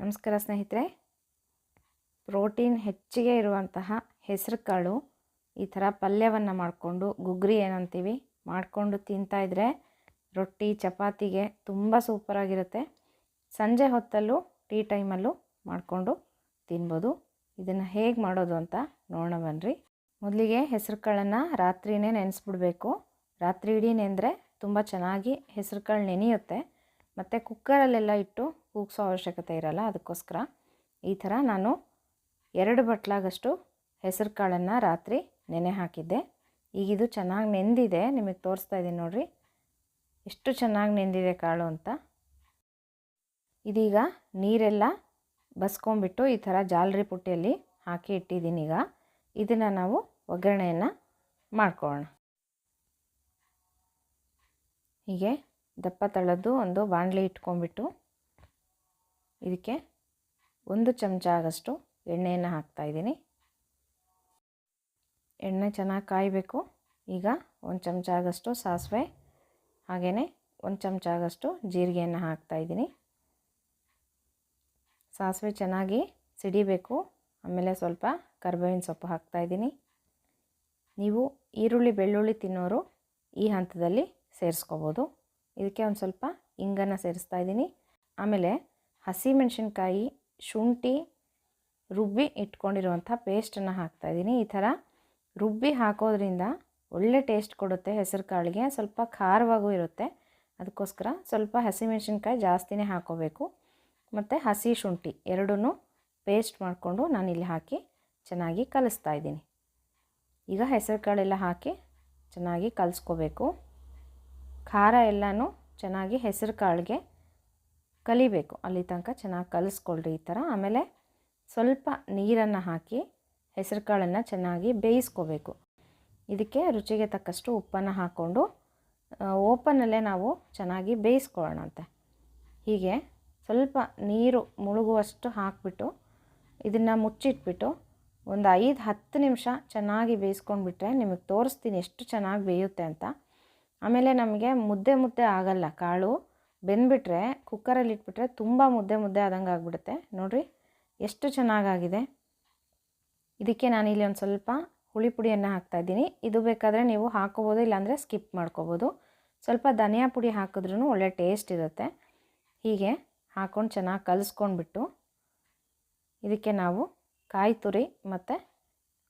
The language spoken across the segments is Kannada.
ನಮಸ್ಕಾರ ಸ್ನೇಹಿತರೆ. ಪ್ರೋಟೀನ್ ಹೆಚ್ಚಿಗೆ ಇರುವಂತಹ ಹೆಸರು ಕಾಳು ಈ ಥರ ಪಲ್ಯವನ್ನು ಮಾಡಿಕೊಂಡು ಗುಗ್ರಿ ಏನಂತೀವಿ ಮಾಡಿಕೊಂಡು ತಿಂತಾಯಿದ್ರೆ ರೊಟ್ಟಿ, ಚಪಾತಿಗೆ ತುಂಬ ಸೂಪರಾಗಿರುತ್ತೆ. ಸಂಜೆ ಹೊತ್ತಲ್ಲೂ ಟೀ ಟೈಮಲ್ಲೂ ಮಾಡಿಕೊಂಡು ತಿನ್ಬೋದು. ಇದನ್ನು ಹೇಗೆ ಮಾಡೋದು ಅಂತ ನೋಡೋಣ ಬನ್ನಿರಿ ಮೊದಲಿಗೆ ಹೆಸರು ಕಾಳನ್ನು ರಾತ್ರಿಯೇ ನೆನೆಸ್ಬಿಡ್ಬೇಕು. ರಾತ್ರಿ ಇಡೀ ನೆಂದರೆ ತುಂಬ ಚೆನ್ನಾಗಿ ಹೆಸರು ಕಾಳು ನೆನೆಯುತ್ತೆ. ಮತ್ತು ಕುಕ್ಕರಲ್ಲೆಲ್ಲ ಇಟ್ಟು ಕೂಗಿಸೋ ಅವಶ್ಯಕತೆ ಇರಲ್ಲ ಅದಕ್ಕೋಸ್ಕರ. ಈ ಥರ ನಾನು ಎರಡು ಬಟ್ಲಾಗಷ್ಟು ಹೆಸರು ಕಾಳನ್ನು ರಾತ್ರಿ ನೆನೆ ಹಾಕಿದ್ದೆ. ಈಗ ಇದು ಚೆನ್ನಾಗಿ ನೆಂದಿದೆ. ನಿಮಗೆ ತೋರಿಸ್ತಾ ಇದ್ದೀನಿ ನೋಡಿರಿ. ಎಷ್ಟು ಚೆನ್ನಾಗಿ ನೆಂದಿದೆ ಕಾಳು ಅಂತ. ಇದೀಗ ನೀರೆಲ್ಲ ಬಸ್ಕೊಂಬಿಟ್ಟು ಈ ಥರ ಜಾಲರಿ ಪುಟ್ಟಿಯಲ್ಲಿ ಹಾಕಿ ಇಟ್ಟಿದ್ದೀನಿ ಈಗ. ಇದನ್ನು ನಾವು ಒಗ್ಗರಣೆಯನ್ನು ಮಾಡ್ಕೊಳ್ಳೋಣ. ಹೀಗೆ ದಪ್ಪ ತಳದ್ದು ಒಂದು ಬಾಣಲೆ ಇಟ್ಕೊಂಡ್ಬಿಟ್ಟು ಇದಕ್ಕೆ ಒಂದು ಚಮಚ ಆಗಷ್ಟು ಎಣ್ಣೆಯನ್ನು ಹಾಕ್ತಾಯಿದ್ದೀನಿ ಎಣ್ಣೆ ಚೆನ್ನಾಗಿ ಕಾಯಬೇಕು. ಈಗ ಒಂದು ಚಮಚ ಆಗಷ್ಟು ಸಾಸಿವೆ ಹಾಗೆಯೇ ಒಂದು ಚಮಚ ಆಗಷ್ಟು ಜೀರಿಗೆಯನ್ನು ಹಾಕ್ತಾಯಿದ್ದೀನಿ ಸಾಸಿವೆ ಚೆನ್ನಾಗಿ ಸಿಡಿಬೇಕು. ಆಮೇಲೆ ಸ್ವಲ್ಪ ಕರ್ಬೇವಿನ ಸೊಪ್ಪು ಹಾಕ್ತಾಯಿದ್ದೀನಿ ನೀವು ಈರುಳ್ಳಿ, ಬೆಳ್ಳುಳ್ಳಿ ತಿನ್ನೋರು ಈ ಹಂತದಲ್ಲಿ ಸೇರಿಸ್ಕೋಬೋದು. ಇದಕ್ಕೆ ಒಂದು ಸ್ವಲ್ಪ ಇಂಗನ್ನು ಸೇರಿಸ್ತಾ ಇದ್ದೀನಿ. ಆಮೇಲೆ ಹಸಿಮೆಣಸಿನ್ಕಾಯಿ, ಶುಂಠಿ, ರುಬ್ಬಿ ಇಟ್ಕೊಂಡಿರುವಂಥ ಪೇಸ್ಟನ್ನು ಹಾಕ್ತಾಯಿದ್ದೀನಿ ಈ ಥರ ರುಬ್ಬಿ ಹಾಕೋದ್ರಿಂದ ಒಳ್ಳೆ ಟೇಸ್ಟ್ ಕೊಡುತ್ತೆ ಹೆಸರು ಕಾಳಿಗೆ. ಸ್ವಲ್ಪ ಖಾರವಾಗೂ ಇರುತ್ತೆ. ಅದಕ್ಕೋಸ್ಕರ ಸ್ವಲ್ಪ ಹಸಿಮೆಣಸಿನ್ಕಾಯಿ ಜಾಸ್ತಿನೇ ಹಾಕೋಬೇಕು. ಮತ್ತು ಹಸಿ ಶುಂಠಿ ಎರಡೂ ಪೇಸ್ಟ್ ಮಾಡಿಕೊಂಡು ಇಲ್ಲಿ ಹಾಕಿ ಚೆನ್ನಾಗಿ ಕಲಿಸ್ತಾ ಇದ್ದೀನಿ. ಈಗ ಹೆಸರು ಕಾಳೆಲ್ಲ ಹಾಕಿ ಚೆನ್ನಾಗಿ ಕಲಿಸ್ಕೋಬೇಕು. ಖಾರ ಎಲ್ಲನೂ ಚೆನ್ನಾಗಿ ಹೆಸರು ಕಾಳಿಗೆ ಕಲಿಬೇಕು. ಅಲ್ಲಿ ತನಕ ಚೆನ್ನಾಗಿ ಕಲಿಸ್ಕೊಳ್ರಿ ಈ ಥರ. ಆಮೇಲೆ ಸ್ವಲ್ಪ ನೀರನ್ನು ಹಾಕಿ ಹೆಸರು ಕಾಳನ್ನು ಚೆನ್ನಾಗಿ ಬೇಯಿಸ್ಕೋಬೇಕು. ಇದಕ್ಕೆ ರುಚಿಗೆ ತಕ್ಕಷ್ಟು ಉಪ್ಪನ್ನು ಹಾಕ್ಕೊಂಡು ಓಪನಲ್ಲೇ ನಾವು ಚೆನ್ನಾಗಿ ಬೇಯಿಸ್ಕೊಳ್ಳೋಣಂತೆ. ಹೀಗೆ ಸ್ವಲ್ಪ ನೀರು ಮುಳುಗುವಷ್ಟು ಹಾಕಿಬಿಟ್ಟು, ಇದನ್ನು ಮುಚ್ಚಿಟ್ಬಿಟ್ಟು ಒಂದು ಐದು ಹತ್ತು ನಿಮಿಷ ಚೆನ್ನಾಗಿ ಬೇಯಿಸ್ಕೊಂಡ್ಬಿಟ್ರೆ ನಿಮಗೆ ತೋರಿಸ್ತೀನಿ ಎಷ್ಟು ಚೆನ್ನಾಗಿ ಬೇಯುತ್ತೆ ಅಂತ. ಆಮೇಲೆ ನಮಗೆ ಮುದ್ದೆ ಮುದ್ದೆ ಆಗಲ್ಲ, ಕಾಳು ಬೆಂದ್ಬಿಟ್ರೆ ಕುಕ್ಕರಲ್ಲಿ ಇಟ್ಬಿಟ್ರೆ ತುಂಬ ಮುದ್ದೆ ಮುದ್ದೆ ಆದಂಗೆ ಆಗಿಬಿಡುತ್ತೆ. ನೋಡಿರಿ, ಎಷ್ಟು ಚೆನ್ನಾಗಾಗಿದೆ. ಇದಕ್ಕೆ ನಾನಿಲ್ಲಿ ಒಂದು ಸ್ವಲ್ಪ ಹುಳಿ ಪುಡಿಯನ್ನು ಹಾಕ್ತಾಯಿದ್ದೀನಿ ಇದು ಬೇಕಾದರೆ ನೀವು ಹಾಕೋಬೋದು, ಇಲ್ಲಾಂದರೆ ಸ್ಕಿಪ್ ಮಾಡ್ಕೋಬೋದು. ಸ್ವಲ್ಪ ಧನಿಯಾ ಪುಡಿ ಹಾಕಿದ್ರೂ ಒಳ್ಳೆ ಟೇಸ್ಟ್ ಇರುತ್ತೆ. ಹೀಗೆ ಹಾಕ್ಕೊಂಡು ಚೆನ್ನಾಗಿ ಕಲಿಸ್ಕೊಂಡ್ಬಿಟ್ಟು ಇದಕ್ಕೆ ನಾವು ಕಾಯಿ ತುರಿ ಮತ್ತು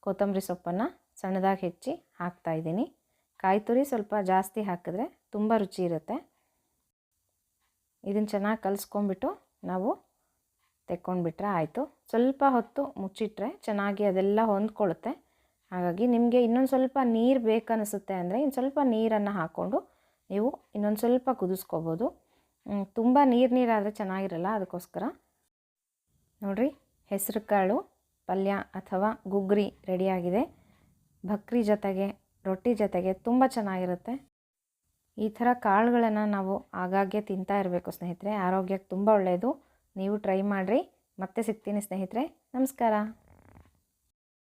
ಕೊತ್ತಂಬರಿ ಸೊಪ್ಪನ್ನು ಸಣ್ಣದಾಗಿ ಹೆಚ್ಚಿ ಹಾಕ್ತಾಯಿದ್ದೀನಿ ಕಾಯಿ ತುರಿ ಸ್ವಲ್ಪ ಜಾಸ್ತಿ ಹಾಕಿದ್ರೆ ತುಂಬ ರುಚಿ ಇರುತ್ತೆ. ಇದನ್ನು ಚೆನ್ನಾಗಿ ಕಲಿಸ್ಕೊಂಡ್ಬಿಟ್ಟು ನಾವು ತೆಕ್ಕೊಂಡ್ಬಿಟ್ರೆ ಆಯಿತು. ಸ್ವಲ್ಪ ಹೊತ್ತು ಮುಚ್ಚಿಟ್ರೆ ಚೆನ್ನಾಗಿ ಅದೆಲ್ಲ ಹೊಂದ್ಕೊಳ್ಳುತ್ತೆ. ಹಾಗಾಗಿ ನಿಮಗೆ ಇನ್ನೊಂದು ಸ್ವಲ್ಪ ನೀರು ಬೇಕನ್ನಿಸುತ್ತೆ ಅಂದರೆ ಇನ್ನು ಸ್ವಲ್ಪ ನೀರನ್ನು ಹಾಕ್ಕೊಂಡು ನೀವು ಇನ್ನೊಂದು ಸ್ವಲ್ಪ ಕುದಿಸ್ಕೋಬೋದು. ತುಂಬ ನೀರು ನೀರಾದರೆ ಚೆನ್ನಾಗಿರಲ್ಲ ಅದಕ್ಕೋಸ್ಕರ. ನೋಡಿರಿ ಹೆಸರು ಕಾಳು ಪಲ್ಯ ಅಥವಾ ಗುಗ್ರಿ ರೆಡಿಯಾಗಿದೆ ಬಕ್ರಿ ಜೊತೆಗೆ ರೊಟ್ಟಿ ಜೊತೆಗೆ ತುಂಬ ಚೆನ್ನಾಗಿರುತ್ತೆ. ಈ ಥರ ಕಾಳುಗಳನ್ನು ನಾವು ಆಗಾಗ್ಗೆ ತಿಂತಾ ಇರಬೇಕು ಸ್ನೇಹಿತರೆ. ಆರೋಗ್ಯಕ್ಕೆ ತುಂಬ ಒಳ್ಳೆಯದು ನೀವು ಟ್ರೈ ಮಾಡಿರಿ. ಮತ್ತೆ ಸಿಗ್ತೀನಿ ಸ್ನೇಹಿತರೆ. ನಮಸ್ಕಾರ.